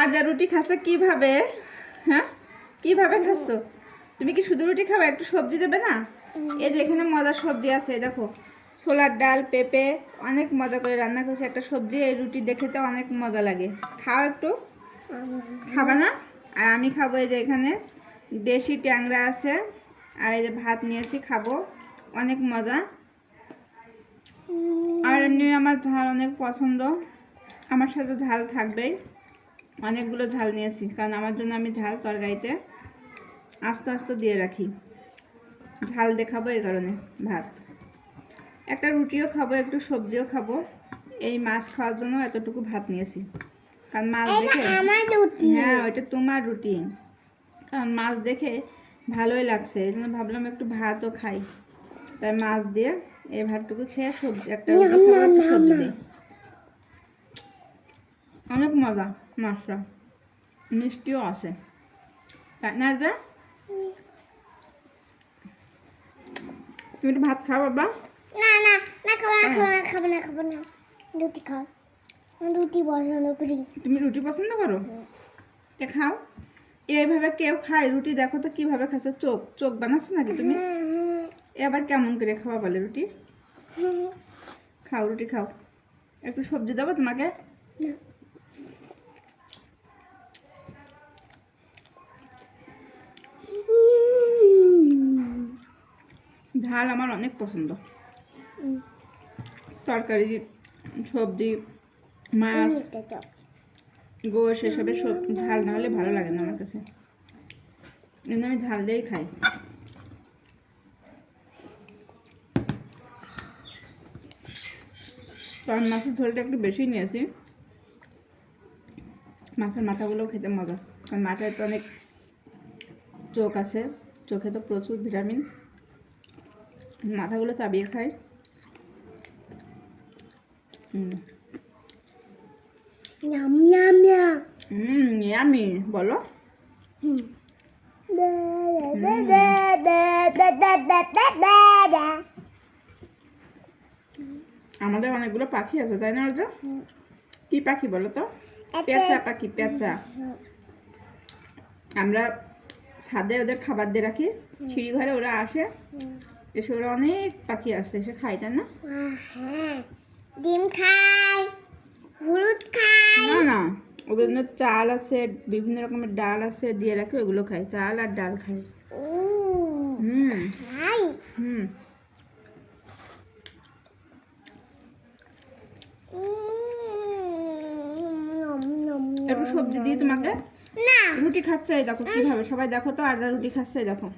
আর যা রুটি খাচ্ছ কীভাবে? হ্যাঁ? কীভাবে খাচ্ছ? তুমি কি শুধু রুটি খাবে একটু সবজি দেবে না? এই যে এখানে মজার সবজি আছে দেখো। ছোলার ডাল পেঁপে অনেক মজা করে রান্না করছে। একটা সবজি এই রুটি দেখে তো অনেক মজা লাগে। খাও একটু। খাবা না? আর আমি খাব এই যে এখানে দেশি ট্যাংরা আছে আর এই যে ভাত নিয়েছি খাব। অনেক মজা। আর এমনি আমার ঝাল অনেক পছন্দ। আমার সাথে ঝাল থাকবেই। অনেকগুলো ঝাল নিয়েছি কারণ আমার জন্য আমি ঝাল তরকারিতে আস্তে আস্তে দিয়ে রাখি। ঝাল দেখাবো এই কারণে ভাত। একটা রুটিও খাব একটু সবজিও খাব। এই মাছ খাওয়ার জন্য এতটুকু ভাত নিয়েছি। কারণ মাছ দেখে হ্যাঁ ওইটা তোমার রুটি। কারণ মাছ দেখে ভালোই লাগছে এই জন্য ভাবলাম একটু ভাতও খাই। তাই মাছ দিয়ে এই ভাতটুকু খেয়ে সবজি একটা সবজি দিই। অনেক মজা মাছটা। মিষ্টিও আছে। তাই না রে তুমি ভাত খাও বাবা। না না না খাব না খাব না খাব না খাব না। রুটি খাও। রুটি পছন্দ করি। তুমি রুটি পছন্দ করো? এ খাও? এইভাবে কেউ খায় রুটি দেখো তো কীভাবে খাচ্ছে। চোখ চোখ বানাচ্ছ নাকি তুমি? এ আবার কেমন করে খাওয়া বলে রুটি? খাও রুটি খাও। একটু সবজি দেবো তোমাকে? না। ঝাল আমার অনেক পছন্দ। তরকারি সবজি মাছ গোশ এসবের সব ঝাল না হলে ভালো লাগে না আমার কাছে। কিন্তু আমি ঝাল দিয়েই খাই। কারণ মাছের ঝোলটা একটু বেশি নিয়েছি। মাছের মাথাগুলো খেতে মজা। কারণ মাথায় তো অনেক চোখ আছে। চোখে তো প্রচুর ভিটামিন। মাথাগুলো চাবিয়ে খায় ইয়ামি বলো। আমাদের অনেকগুলো পাখি আছে তাই না অর্জা কি পাখি বলো তো? পেঁচা। পাখি পেঁচা। আমরা ছাদে ওদের খাবার দিয়ে রাখি। সিঁড়ি ঘরে ওরা আসে। এসে ওরা অনেক পাখি আসে এসে খায় তাই না? ডিম খাই হলুদ খাই। না না ওদের জন্য চাল আছে বিভিন্ন রকমের ডাল আছে দিয়ে রাখি ওগুলো খায় চাল আর ডাল খায় হুম। হুম। একটু সবজি দিই তোমাকে? না। রুটি খাচ্ছে দেখো কীভাবে সবাই দেখো তো আর রুটি খাচ্ছে দেখো।